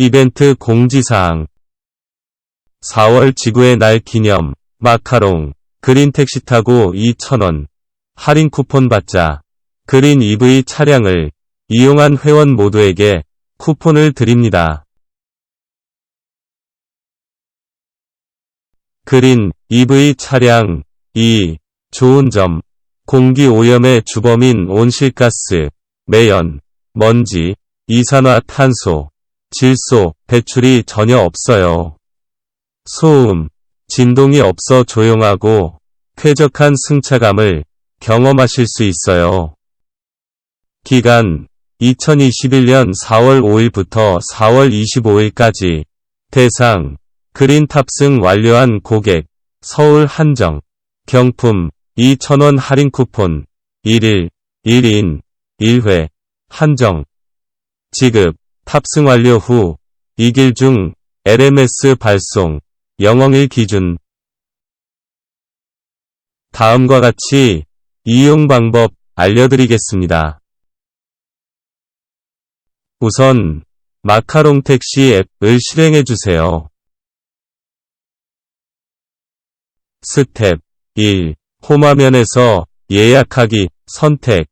이벤트 공지사항. 4월 지구의 날 기념 마카롱. 그린 택시 타고 2,000원. 할인 쿠폰 받자. 그린 EV 차량을 이용한 회원 모두에게 쿠폰을 드립니다. 그린 EV 차량 2. 좋은 점. 공기 오염의 주범인 온실가스, 매연, 먼지, 이산화탄소, 질소, 배출이 전혀 없어요. 소음, 진동이 없어 조용하고 쾌적한 승차감을 경험하실 수 있어요. 기간 2021년 4월 5일부터 4월 25일까지 대상 그린 탑승 완료한 고객 서울 한정 경품 2,000원 할인 쿠폰 1일 1인 1회 한정 지급 탑승 완료 후 2길 중 LMS 발송 영업일 기준 다음과 같이 이용 방법 알려드리겠습니다. 우선 마카롱 택시 앱을 실행해 주세요. 스텝 1. 홈화면에서 예약하기 선택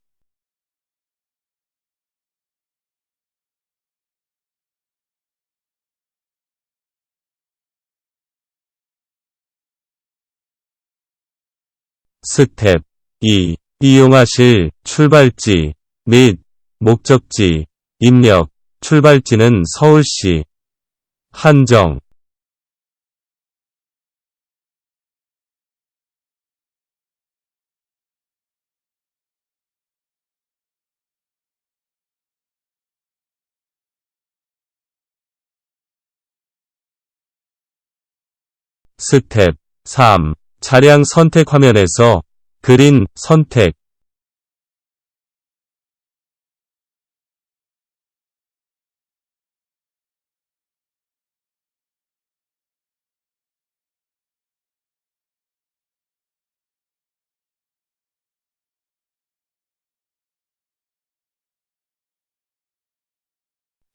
스텝 2. 이용하실 출발지 및 목적지 입력 출발지는 서울시 한정 스텝 3. 차량 선택 화면에서 그린 선택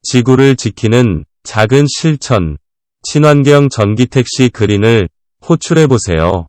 지구를 지키는 작은 실천 친환경 전기 택시 그린을 호출해 보세요.